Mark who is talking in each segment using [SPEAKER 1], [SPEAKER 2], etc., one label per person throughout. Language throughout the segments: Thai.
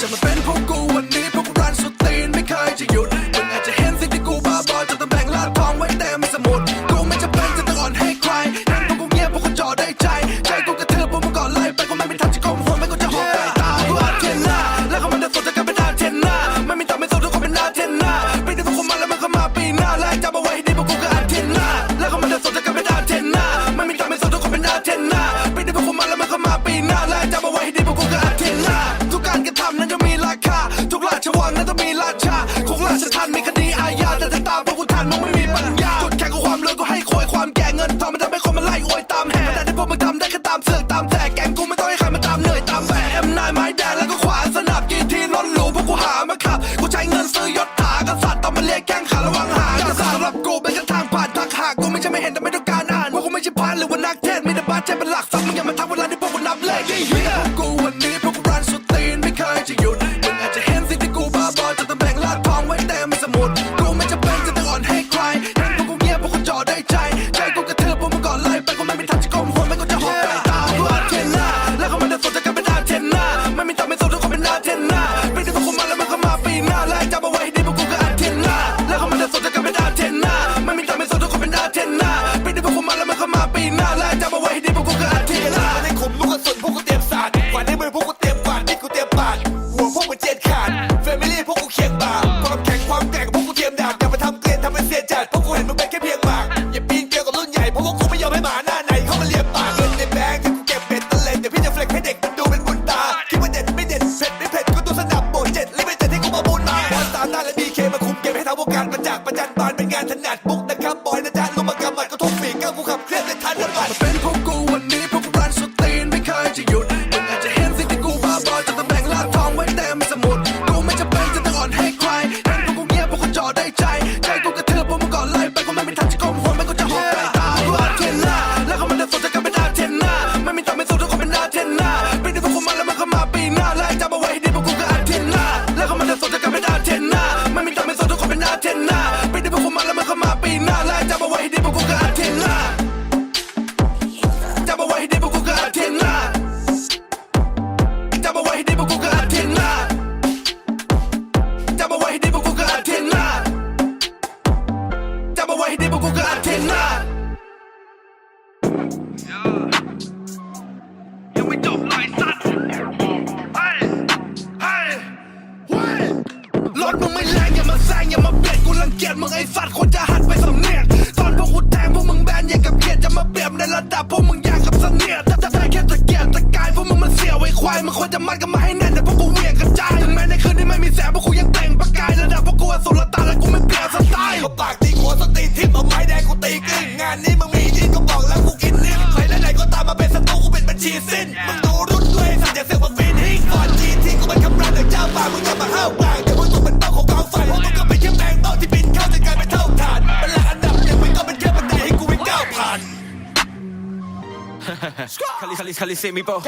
[SPEAKER 1] จะมาเป็นพวกกู at the net. ดับพวกมึงอยากกับเสนียดแต่ได้แค่
[SPEAKER 2] ตะเกียบตะกาย
[SPEAKER 1] พวกมึงมันเสียไว้ควายมึงควรจะมัดกันมาให้แน่นแต่พวกกูเหวี่ยงกระจายถึงแม้ในคืนนี้ไม่มีแสงพวกกูยังเต่งประกายระดับพวกกูอสุร
[SPEAKER 3] Cali, Cali, Cali, see me, bro.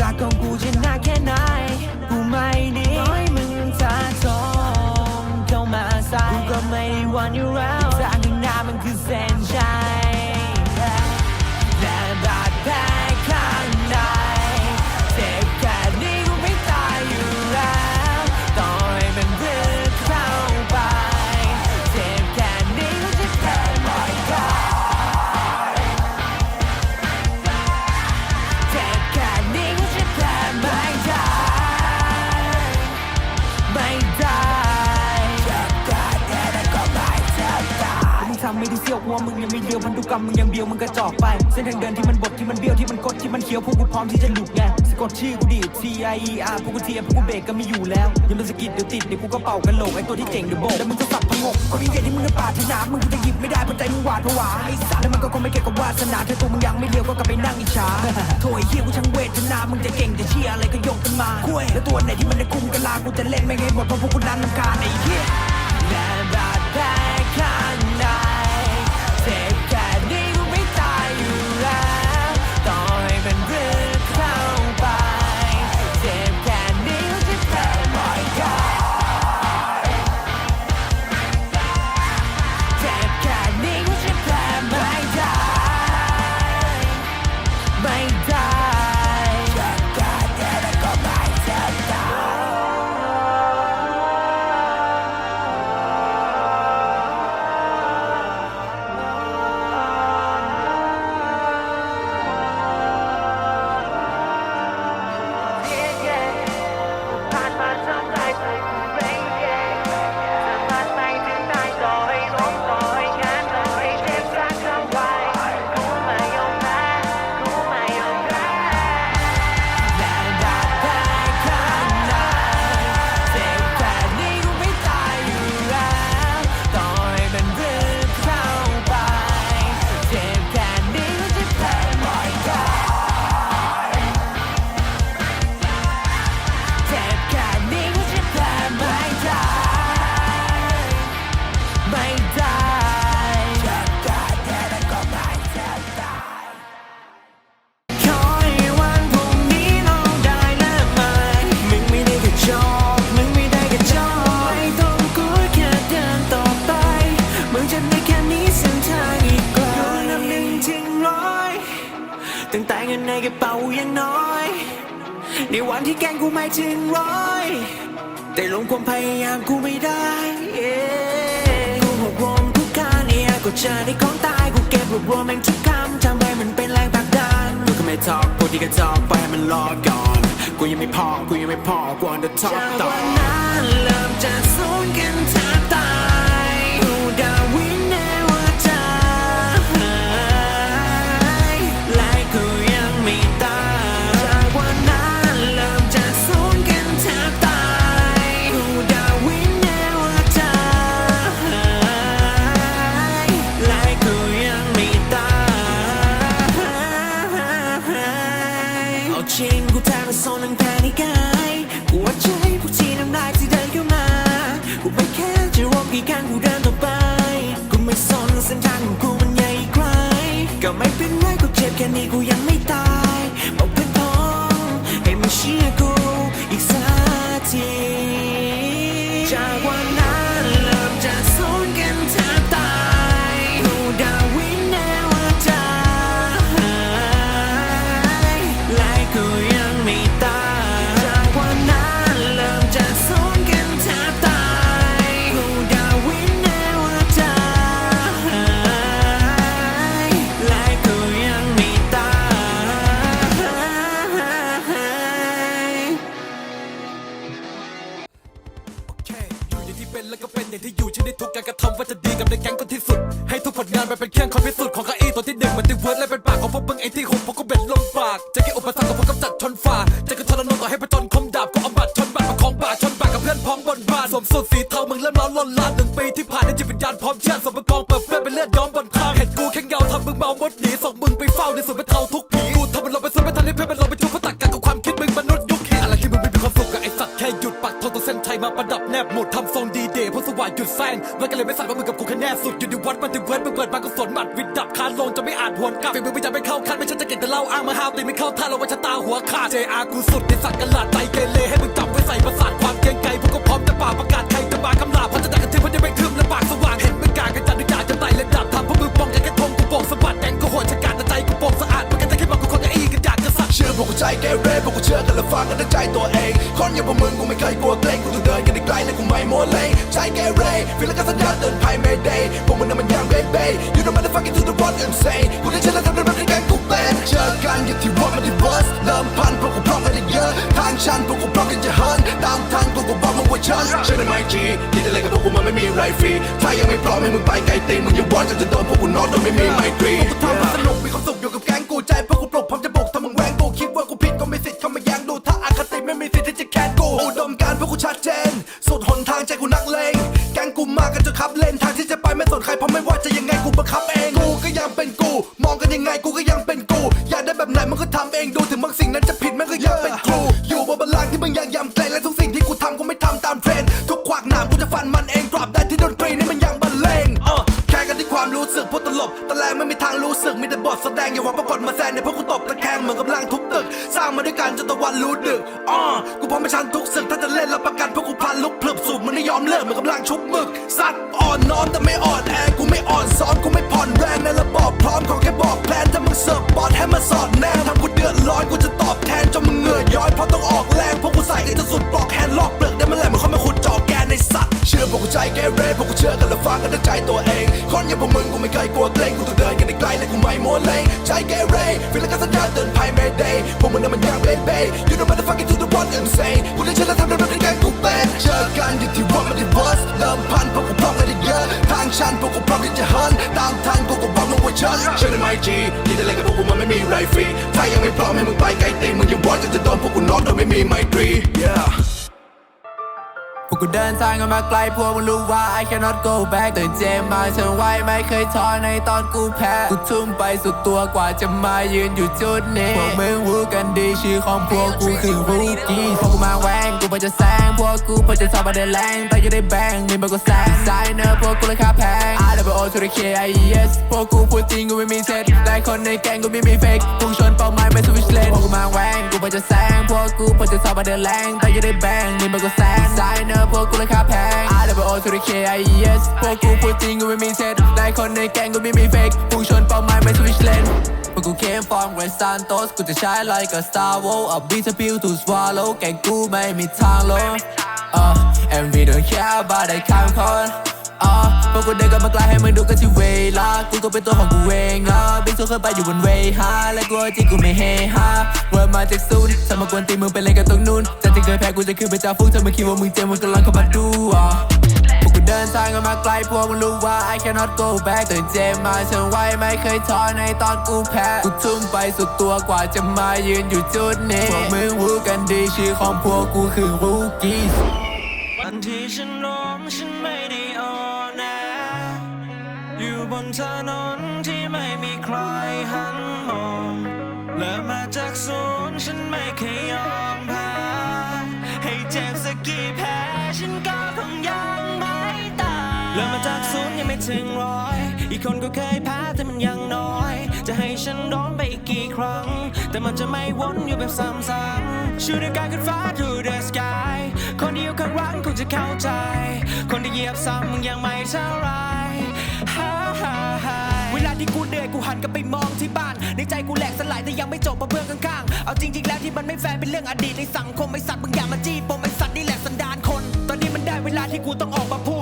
[SPEAKER 4] I can't I ไม่ได้เสี้
[SPEAKER 3] ยวหัวมึงยังไม่เลี้ยวพันธุกรรมมึงยังเบี้ยวมึงกระจอกไป เส้นทางเดินที่มันบดที่มันเบี้ยวที่มันกดที่มันเขียวพวกกูพร้อมที่จะหลุดไงสะกดชื่อกูดิ T I E R พวกกูเทียมพวกกูเบรกก็ไม่อยู่แล้วยังเป็นสะกิดเดี๋ยวติดเดี๋ยวกูก็เป่ากันโหลกไอ้ตัวที่เจ๋งเดี๋ยวโบกแล้วมึงจะสับพงกคนนี้เย็นที่มึงจะปาดที่น้ำมึงกูจะหยิบไม่ได้เพราะใจมึงหวาดผวาไอ้สารแล้วมันก็คงไม่เกี่ยวกับวาสนาถ้าตัวมึงยังไม่เลี้ยวก็กลับไปนั่งอิจฉาโถยเฮียกูช่างเวทนามึงจะเก่งจะเชียร์อะไรก็ยกกันมาคุยแล้วตัวไหนที่มันได้คุมกันลากูจะเล่นไม่ให้หมดเพราะพวกกูนั้นนำการไอ้เฮียและบาดแผลข้ ในกระเป๋ายังน้อย ในวันที่แกงกูไม่ถึงร้อย แต่ลงความพยายามกูไม่ได้กูหกรวมทุกการเนี่ยก็เจอในของตายกูเก็บรวบรวมแม่งทุกคำทำให้มันเป็นแรงผลักดันกูก็ไม่ทอกพวที่กระจอกไปให้มันรอก่อน กูยังไม่พอ กูยังไม่พอ กูอันเดอร์ท็อปต่อวันนั้นเริ่มจะสูญกัน เป็นไรกูเจ็บแค่นี้กูยังไม่ตาย มัน
[SPEAKER 2] เป็นเครื่องคอยพิสูจน์ของข้าองตัวที่หนึ่งมันติเวิร์ดและเป็นปากของพวกมึงไอ้ที่หกพวกก็เบ็ดลงปากจะแค่อุปสรรคกับพวกกำจัดชนฝ่าจะกระทนนต่อให้ผจญคมดาบก็เอาบัตรชนบัตรมาของบาชนบากับเพื่อนพ้องบนบานสวมสูทสีเทามึงเริ่มร้อนล้นลานหนึ่งปีที่ผ่านในจิตวิญญาณพร้อมเชื่อสมประกองเปิดเพื่อนเป็นเลือดย้อมบนทางเห็นกูแค่เงาทำมึงเมามดหนีส่งมึงไปเฝ้าในสวนเป็นเทาทุกผีกูทำมันลงไปสวนไม่ทันให้เพื่อนมันลงไปชุบเพราะตักกัน มาประดับแนบหมดทำทรงดีเดย์เพราะสว่างหยุดแซงมันก็เลยไม่สั่นว่ามึงกับกูแค่แน่สุดอยู่ในวัดมันถึงเวิร์ดมึงเปิดมาก็สวนหมัดวิดดับคานลงจะไม่อาจหวนกลับฝีมือไม่จะไม่เข้าคันไม่ใช่จะเก่งแต่เล่าอ้างมาห้าวตีไม่เข้าท่าเราว่าชะตาหัวขาด JR กูสุดในสักกะลาดใจเกเรให้มึงจำไว้ใส่ประสาทความเกรงไกรพวกก็พร้อมจะป่าประกาศใครจะมาคำลาเพราะจะดักกันทีเพราะยังไม่ทึมและปากสว่างเห็น ชื่อกัน
[SPEAKER 1] และฟังกันด้วยใจตัวเอง คนอย่างพวกมึงกูไม่เคยกลัวเกรงกูต้องเดินกันได้ไกลและกูไม่โมเลใจเกเรฟีลแล้วก็สัญญาณเตือนภัย Mayday พวกมึงน่ะมันยังเบเบ้ You know motherfucking to the one insane กูได้เชื่อและทำได้แบบที่แกงกูเป็นเจอกันอยู่ที่วัดมันที่เวิร์สเริ่มพันพวกกูพร้อมกันได้เยอะทางชันพวกกูพร้อมกันจะหันตามทันพวกกูบอกมึงว่าฉันเชื่อในไมจีที่ได้เล่นกับพวกกูมันไม่มีไรฟรีถ้ายังไม่พร้อมให้มึงไปไกลตีนมึงอย่าหวังจะจะโดนพวกกูนอนโดยไม่มีไมตรี แต่บทแสดงอย่าหวังปรากฏมาแซงในพวกกูตบตะแคงเหมือนกำลังทุบตึก สร้างมาด้วยกันจนตะวันรู้ดึกอ้อกูพร้อมไปชันทุกศึกถ้าจะเล่นรับประกันพวกกูพันลุกพลึบสูบมันไม่ยอมเลิกเหมือนกำลังชุบมึกสัตว์อ่อนน้อมแต่ไม่อ่อนแอกูไม่อ่อนซ้อมกูไม่ผ่อนแรงในระบอบพร้อมขอแค่บอกแพลนถ้ามึงเสิร์ฟบอสให้มาสอดแนมทำกูเดือดร้อนกูจะตอบแทนจนมึงเหงื่อย้อยเพราะต้องออกแรงพวกกูใส่กันจนสุด ใจเกเรพวกกูเชื่อกันและฟังกันด้วยใจตัวเอง คนอย่างพวกมึงกูไม่เคยกลัวเกรงกูต้องเดินกันได้ไกลและกูไม่โมเลใจเกเรฟีลแล้วก็สัญญาณเตือนภัย Mayday พวกมึงน่ะมันยังเบเบ้ You know motherfucking to the one insane กูได้เชื่อและทำได้แบบที่แกงกูเป็นเจอกันอยู่ที่วัดมันที่เวิร์สเริ่มพันพวกกูพร้อมกันได้เยอะทางชันพวกกูพร้อมที่จะเหันตามทันพวกกูบอกมึงว่าฉันเชื่อในไมจีที่ได้เล่นกับพวกกูมันไม่มีไรฟรีถ้ายังไม่พร้อมให้มึงไปไกลตีมึงอย่าหวังจะจะโดนพวกกูนอนโดยไม่มีไมตรี yeah
[SPEAKER 4] วกกูเดินทางกันมาไกลพวกมึงรู้ว่า I cannot go back ตื่นเจมมาฉันไว้ไม่เคยท้อในตอนกูแพ้ กูทุ่มไปสุดตัวกว่าจะมายืนอยู่จุดนี้ พวกมึงรู้กันดีชื่อของพวกกูคือรูกี้พวกกูมาแหวงกูไปจะแซงพวกกูไปจะชอบมาเดินแรงแต่ยังได้แบงมีมากกว่าแซงไซเนอร์พวกกูราคาแพง I W O to the K I E S พวกกูพูดจริงกูไม่มีเซ็ตแต่คนในแกงกูไม่มีเฟกพุ่งชนเป้าหมายไม่สวิชเลนพวกกูมาแหวงกูไปจะแซงพวกกูไปจะชอบมาเดินแรงแต่ยังได้แบงมีมากกว่าแซงไซเนอร์พวกกูราคาแพง I W O to the K I E S พวกกูพูดจริงกูไม่มีเซตแต่คนในแก๊งกูไม่มีเฟกพุ่งชนเป้าหมายไม่สวิชเลนพวกกู came from Red Santos กูจะใช้ like a star wall a beat a pill to swallow แกงกูไม่มีทางลง uh, and we don't care about ไอ้คำคนอะพวกกูเดินกันมาไกลให้มึงดูกันที่เวลา กูก็เป็นตัวของกูเองอะบิ๊กซูขึ้นไปอยู่บนเวฮาและกูจริงกูไม่เฮฮาเวิร์ดมาจากศูนย์ถ้ามากวนตีมึงไปเล่นกันตรงนู้นแต่ ที่เคยแพ้กูจะขึ้นไปจ่าฟุ้งถ้ามึงคิดว่ามึงเจ๋งมึงกำลังเข้ามาดูอะพวกกูเดินทางกันมาไกลพวกมึงรู้ว่า I cannot go back ตื่นเจมมาฉันไว้ไม่เคยท้อในตอนกูแพ้กูทุ่มไปสุดตัวกว่าจะมายืนอยู่จุดนี้พวกมึงรู้กันดีชื่อของพวกกูคือรูกี้
[SPEAKER 3] วันที่ฉันล้มฉันไม่ได้อ่อนแออยู่บนถนนที่ไม่มีใครหันมองเริ่มมาจากศูนย์ฉันไม่เคยยอมแพ้ ให้เจ็บสักกี่แผลฉันก็คงยังไม่ตายเริ่มมาจากศูนย์ยังไม่ถึงร้อย อีกคนก็เคยแพ้แต่มันยังน้อย จะให้ฉันโดนไปอีกกี่ครั้ง แต่มันจะไม่วนอยู่แบบซ้ำๆชูด้วยการขึ้นฟ้า to the sky คนที่อยู่ข้างหลังคงจะเข้าใจ คนที่เหยียบซ้ำมึงยังไม่เท่าไรฮ่าฮ่าฮ่าเวลาที่กูเหนื่อยกูหันกลับไปมองที่บ้าน ในใจกูแหลกสลายแต่ยังไม่จบเพราะเพื่อนข้างๆ เอาจริงๆแล้วที่มันไม่แฟร์เป็นเรื่องอดีตในสังคมไอสัตว์มึงอย่ามาจี กูต้องออกมาพูด